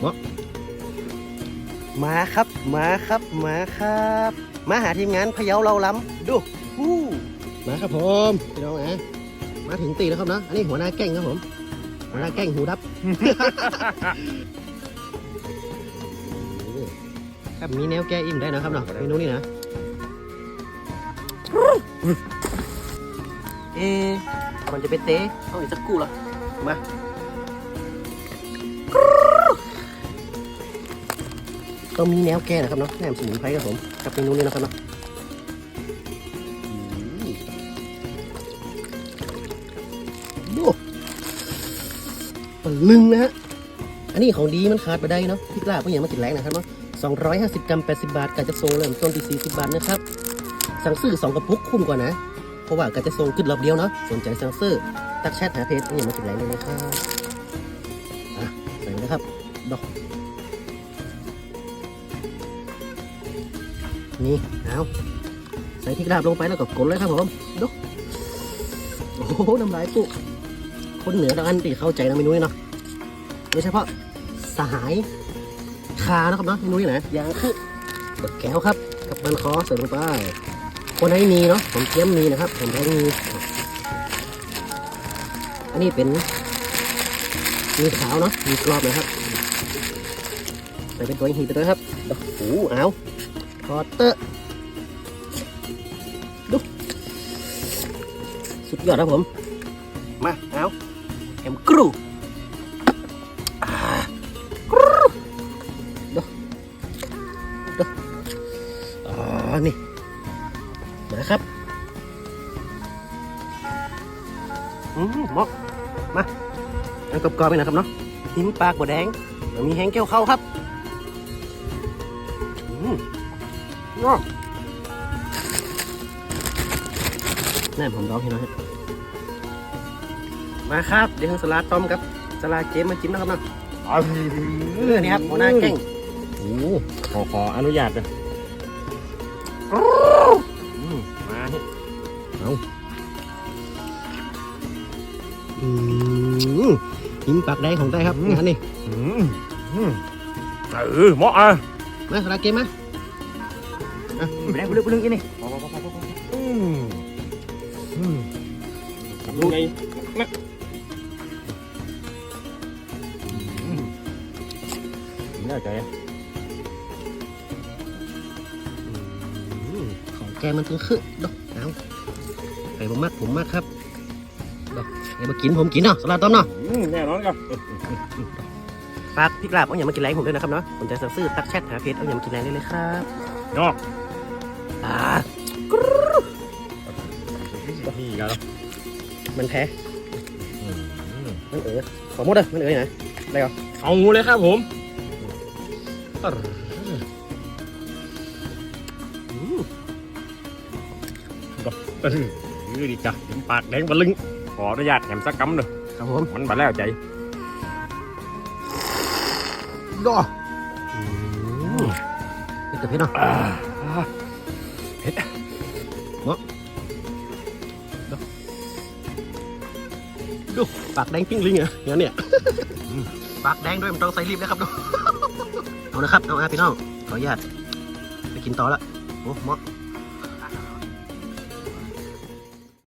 เนาะมาครับมาครับมาครับ มาหาทีมงานพะเยาเราล้ำดูฮู้มาครับผมพี่น้องนะมาถึงตีแล้วครับเนาะอันนี้หัวหน้าแก้งครับผมหัวหน้าแก้งหูดับครับมีแนวแก้อิ่มได้นะครับเนาะเมนูนี้นะเอ๊ะก่อนจะไปเตะต้องอีกสักกู้ละมา ต้องมีแนวแก้นะครับเนาะแหนมสมุนไพรครับผมกับเมนูนี้นะครับเนาะอืมดูปะลึงนะฮะอันนี้ของดีมันขาดไปได้เนาะพริกลาบก็อย่างมากินแรงนะครับเนาะ250 กรัม 80 บาทกาจะโซเริ่มต้นที่ 40 บาทนะครับ สั่งซื้อสองกระปุกคุ้มกว่านะ เพราะว่าก็จะส่ขึ้นรอบเดียวเนาะ สนใจสั่งซื้อ ตักแชทหาเพจนี่มาถึงไหนเลยนะครับ อะใส่เลยนะครับ ดอก นี่เอาใส่พริกลาบลงไปแล้วก็กดเลยครับผมดอกโอ้โหน้ำลายปุ๊คนเหนือบางอันตีเข้าใจนะเมนูนี้เนาะโดยเฉพาะสหายคานะครับเนาะเมนูนี้นะอย่างคือบักแก้วครับ กับมันคอใส่ลงไปคนไหนมีเนาะผมเทียมมีนะครับผมแท้มีอันนี้เป็นมีขาวเนาะมีกรอบนะครับใส่เป็นตัวหีบไปด้วยครับดอกหูเอา พอเตอร์ดูสุดยอดครับผม มา เอาแอมกรูอ่ากรูดูดูอ่านี่นะครับ อืมเหมาะมาอันกรอบๆไปนะครับเนาะหิมปากบัวแดงแล้วมีแห้งแก้วเข้าครับ อืม งอกแน่ผมร้องให้หน่อยฮะมาครับเดี๋ยวทางสลัดต้มครับสลัดเกมมาจิ้มนะครับเนาะเออนี่ครับหัวหน้าเก่งโอ้โหขอขออนุญาตนะอืมมานี่อืมหิมปากแดงของได้ครับงานนี่อืมอืมเออเหมาะอะมาสลัดเกมมา ไปได้ไปเรื่องไปเรื่องอีนี่อืมอืมดูไงนะอืมน่าใจอะอืมของแกมันถึงคือดอกเอาใครผมมากผมมากครับดอกใครมากินผมกินเนาะสลัดต้มเนาะอืมแน่นอนครับฝากพี่กราบเอาอย่างมากินแรงผมด้วยนะครับเนาะสนใจสั่งซื้อตักแชทหาเพจเอาอย่างมากินแรงได้เลยครับเนาะ อ่านี่กันแล้วมันแพ้อืมมันเอ๋อขอหมดเลยมันเอ๋อไหนเอาเลยครับผมอืมเออดีจ้ะยิ้มปากแดงบะลึงขออนุญาตแหมสักกำหนึ่งครับผมมันบาแล้วใจดออืมเป็นตัวเพชรเนาะอ่าดูปากแดงปิ้งลิงเหรอเนี่ยเนี่ยปากแดงด้วยมันต้องใส่รีบนะครับดูเอานะครับเอาอาพี่น้องขออนุญาตไปกินต่อละโอ้เหมาะ